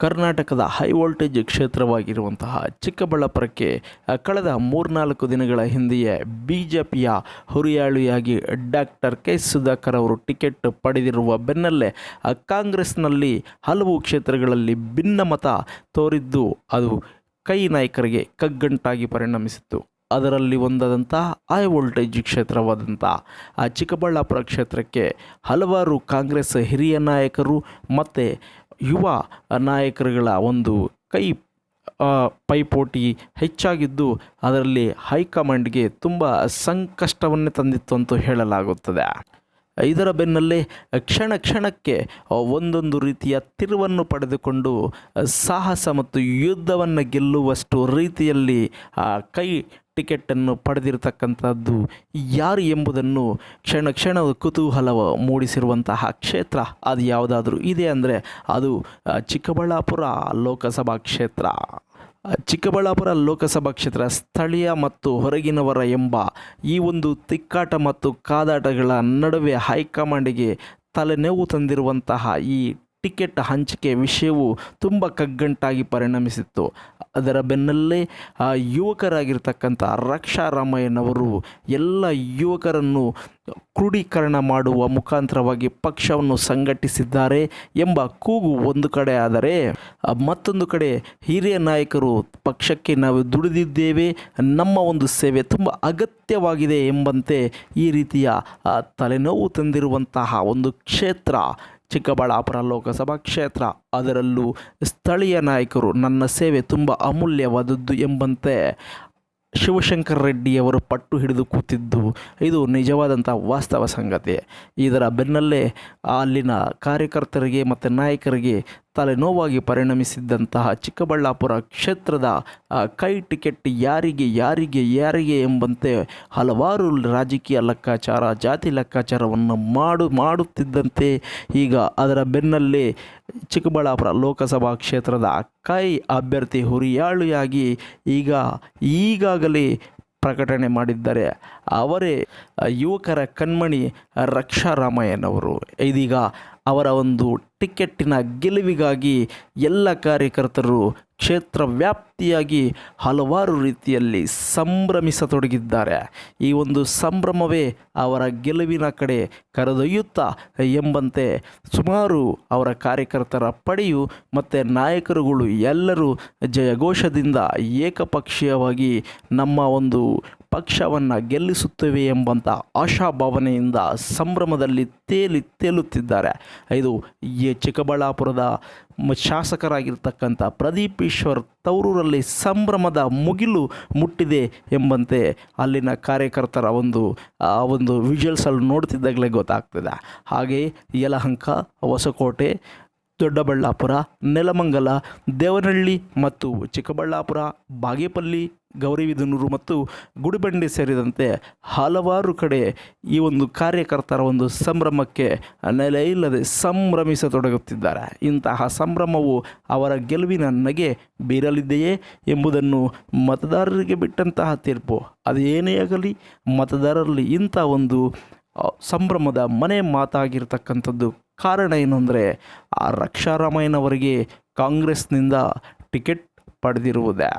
ಕರ್ನಾಟಕದ high voltage ಕ್ಷೇತ್ರವಾಗಿರುವಂತಹ ಚಿಕ್ಕಬಳ್ಳಾಪುರಕ್ಕೆ ಕಳೆದ ಮೂರ್ನಾಲ್ಕು ದಿನಗಳ ಹಿಂದೆಯೇ ಬಿ ಜೆ ಪಿಯ ಹುರಿಯಾಳಿಯಾಗಿ ಡಾಕ್ಟರ್ ಕೆ ಸುಧಾಕರ್ ಅವರು ಟಿಕೆಟ್ ಪಡೆದಿರುವ ಬೆನ್ನಲ್ಲೇ ಕಾಂಗ್ರೆಸ್ನಲ್ಲಿ ಹಲವು ಕ್ಷೇತ್ರಗಳಲ್ಲಿ ಭಿನ್ನಮತ ತೋರಿದ್ದು ಅದು ಕೈ ನಾಯಕರಿಗೆ ಕಗ್ಗಂಟಾಗಿ ಪರಿಣಮಿಸಿತ್ತು. ಅದರಲ್ಲಿ ಒಂದಾದಂಥ ಹೈ ವೋಲ್ಟೇಜ್ ಕ್ಷೇತ್ರವಾದಂಥ, ಆ, ಚಿಕ್ಕಬಳ್ಳಾಪುರ ಕ್ಷೇತ್ರಕ್ಕೆ ಹಲವಾರು ಕಾಂಗ್ರೆಸ್ ಹಿರಿಯ ನಾಯಕರು ಮತ್ತು ಯುವ ನಾಯಕರುಗಳ ಒಂದು ಕೈ ಪೈಪೋಟಿ ಹೆಚ್ಚಾಗಿದ್ದು ಅದರಲ್ಲಿ ಹೈಕಮಾಂಡ್ಗೆ ತುಂಬ ಸಂಕಷ್ಟವನ್ನೇ ತಂದಿತ್ತು ಅಂತ ಹೇಳಲಾಗುತ್ತದೆ. ಇದರ ಬೆನ್ನಲ್ಲೇ ಕ್ಷಣ ಕ್ಷಣಕ್ಕೆ ಒಂದೊಂದು ರೀತಿಯ ತಿರುವನ್ನು ಪಡೆದುಕೊಂಡು ಸಾಹಸ ಮತ್ತು ಯುದ್ಧವನ್ನು ಗೆಲ್ಲುವಷ್ಟು ರೀತಿಯಲ್ಲಿ ಕೈ ಟಿಕೆಟನ್ನು ಪಡೆದಿರತಕ್ಕಂಥದ್ದು ಯಾರು ಎಂಬುದನ್ನು ಕ್ಷಣ ಕ್ಷಣ ಕುತೂಹಲ ಮೂಡಿಸಿರುವಂತಹ ಕ್ಷೇತ್ರ ಅದು ಯಾವುದಾದ್ರೂ ಇದೆ ಅಂದರೆ ಅದು ಚಿಕ್ಕಬಳ್ಳಾಪುರ ಲೋಕಸಭಾ ಕ್ಷೇತ್ರ. ಚಿಕ್ಕಬಳ್ಳಾಪುರ ಲೋಕಸಭಾ ಕ್ಷೇತ್ರ ಸ್ಥಳೀಯ ಮತ್ತು ಹೊರಗಿನವರ ಎಂಬ ಈ ಒಂದು ತಿಕ್ಕಾಟ ಮತ್ತು ಕಾದಾಟಗಳ ನಡುವೆ ಹೈಕಮಾಂಡಿಗೆ ತಲೆನೋವು ತಂದಿರುವಂತಹ ಈ ಟಿಕೆಟ್ ಹಂಚಿಕೆ ವಿಷಯವು ತುಂಬ ಕಗ್ಗಂಟಾಗಿ ಪರಿಣಮಿಸಿತ್ತು. ಅದರ ಬೆನ್ನಲ್ಲೇ ಆ ಯುವಕರಾಗಿರ್ತಕ್ಕಂಥ ರಕ್ಷಾ ರಾಮಯ್ಯನವರು ಎಲ್ಲ ಯುವಕರನ್ನು ಕ್ರೋಢೀಕರಣ ಮಾಡುವ ಮುಖಾಂತರವಾಗಿ ಪಕ್ಷವನ್ನು ಸಂಘಟಿಸಿದ್ದಾರೆ ಎಂಬ ಕೂಗು ಒಂದು ಕಡೆ ಆದರೆ ಮತ್ತೊಂದು ಕಡೆ ಹಿರಿಯ ನಾಯಕರು ಪಕ್ಷಕ್ಕೆ ನಾವು ದುಡಿದಿದ್ದೇವೆ, ನಮ್ಮ ಒಂದು ಸೇವೆ ತುಂಬ ಅಗತ್ಯವಾಗಿದೆ ಎಂಬಂತೆ ಈ ರೀತಿಯ ತಲೆನೋವು ತಂದಿರುವಂತಹ ಒಂದು ಕ್ಷೇತ್ರ ಚಿಕ್ಕಬಳ್ಳಾಪುರ ಲೋಕಸಭಾ ಕ್ಷೇತ್ರ. ಅದರಲ್ಲೂ ಸ್ಥಳೀಯ ನಾಯಕರು ನನ್ನ ಸೇವೆ ತುಂಬ ಅಮೂಲ್ಯವಾದದ್ದು ಎಂಬಂತೆ ಶಿವಶಂಕರ್ ರೆಡ್ಡಿಯವರು ಪಟ್ಟು ಹಿಡಿದು ಕೂತಿದ್ದು. ಇದು ನಿಜವಾದಂಥ ವಾಸ್ತವ ಸಂಗತಿ. ಇದರ ಬೆನ್ನಲ್ಲೇ ಅಲ್ಲಿನ ಕಾರ್ಯಕರ್ತರಿಗೆ ಮತ್ತು ನಾಯಕರಿಗೆ ತಲೆನೋವಾಗಿ ಪರಿಣಮಿಸಿದ್ದಂತಹ ಚಿಕ್ಕಬಳ್ಳಾಪುರ ಕ್ಷೇತ್ರದ ಕೈ ಟಿಕೆಟ್ ಯಾರಿಗೆ ಯಾರಿಗೆ ಯಾರಿಗೆ ಎಂಬಂತೆ ಹಲವಾರು ರಾಜಕೀಯ ಲೆಕ್ಕಾಚಾರ, ಜಾತಿ ಲೆಕ್ಕಾಚಾರವನ್ನು ಮಾಡು, ಮಾಡುತ್ತಿದ್ದಂತೆ ಈಗ ಅದರ ಬೆನ್ನಲ್ಲೇ ಚಿಕ್ಕಬಳ್ಳಾಪುರ ಲೋಕಸಭಾ ಕ್ಷೇತ್ರದ ಕೈ ಅಭ್ಯರ್ಥಿ ಹುರಿಯಾಳಿಯಾಗಿ ಈಗ, ಈಗಾಗಲೇ ಪ್ರಕಟಣೆ ಮಾಡಿದ್ದಾರೆ. ಅವರೇ ಯುವಕರ ಕಣ್ಮಣಿ ರಕ್ಷಾ ರಾಮಯ್ಯನವರು ಇದೀಗ ಅವರ ಒಂದು ಟಿಕೆಟ್ಟಿನ ಗೆಲುವಿಗಾಗಿ ಎಲ್ಲ ಕಾರ್ಯಕರ್ತರು ಕ್ಷೇತ್ರ ವ್ಯಾಪ್ತಿಯಾಗಿ ಹಲವಾರು ರೀತಿಯಲ್ಲಿ ಸಂಭ್ರಮಿಸತೊಡಗಿದ್ದಾರೆ. ಈ ಒಂದು ಸಂಭ್ರಮವೇ ಅವರ ಗೆಲುವಿನ ಕಡೆ ಕರೆದೊಯ್ಯುತ್ತಾ ಎಂಬಂತೆ ಸುಮಾರು ಅವರ ಕಾರ್ಯಕರ್ತರ ಪಡೆಯು ಮತ್ತು ನಾಯಕರುಗಳು ಎಲ್ಲರೂ ಜಯಘೋಷದಿಂದ ಏಕಪಕ್ಷೀಯವಾಗಿ ನಮ್ಮ ಒಂದು ಪಕ್ಷವನ್ನು ಗೆಲ್ಲಿಸುತ್ತೇವೆ ಎಂಬಂಥ ಆಶಾಭಾವನೆಯಿಂದ ಸಂಭ್ರಮದಲ್ಲಿ ತೇಲಿ ತೇಲುತ್ತಿದ್ದಾರೆ. ಇದು ಚಿಕ್ಕಬಳ್ಳಾಪುರದ ಶಾಸಕರಾಗಿರ್ತಕ್ಕಂಥ ಪ್ರದೀಪ್ ಈಶ್ವರ್ ತವರೂರಲ್ಲಿ ಸಂಭ್ರಮದ ಮುಗಿಲು ಮುಟ್ಟಿದೆ ಎಂಬಂತೆ ಅಲ್ಲಿನ ಕಾರ್ಯಕರ್ತರ ಒಂದು, ಆ ಒಂದು ವಿಜುವಲ್ಸಲ್ಲಿ ನೋಡ್ತಿದ್ದಾಗಲೇ ಗೊತ್ತಾಗ್ತದೆ. ಹಾಗೆಯೇ ಯಲಹಂಕ, ಹೊಸಕೋಟೆ ದೊಡ್ಡಬಳ್ಳಾಪುರ, ನೆಲಮಂಗಲ, ದೇವನಹಳ್ಳಿ ಮತ್ತು ಚಿಕ್ಕಬಳ್ಳಾಪುರ, ಬಾಗೇಪಲ್ಲಿ ಗೌರಿಬಿದನೂರು ಮತ್ತು ಗುಡಿಬಂಡೆ ಸೇರಿದಂತೆ ಹಲವಾರು ಕಡೆ ಈ ಒಂದು ಕಾರ್ಯಕರ್ತರ ಒಂದು ಸಂಭ್ರಮಕ್ಕೆ ನೆಲೆ ಇಲ್ಲದೆ ಸಂಭ್ರಮಿಸತೊಡಗುತ್ತಿದ್ದಾರೆ. ಇಂತಹ ಸಂಭ್ರಮವು ಅವರ ಗೆಲುವಿನ ನಗೆ ಬೀರಲಿದೆಯೇ ಎಂಬುದನ್ನು ಮತದಾರರಿಗೆ ಬಿಟ್ಟಂತಹ ತೀರ್ಪು. ಅದೇನೇ ಆಗಲಿ, ಮತದಾರರಲ್ಲಿ ಇಂಥ ಒಂದು ಸಂಭ್ರಮದ ಮನೆ ಮಾತಾಗಿರ್ತಕ್ಕಂಥದ್ದು. ಕಾರಣ ಏನು ಅಂದರೆ ಆ ರಕ್ಷಾರಾಮಯ್ಯನವರಿಗೆ ಕಾಂಗ್ರೆಸ್ನಿಂದ ಟಿಕೆಟ್ ಪಡೆದಿರುವುದೇ.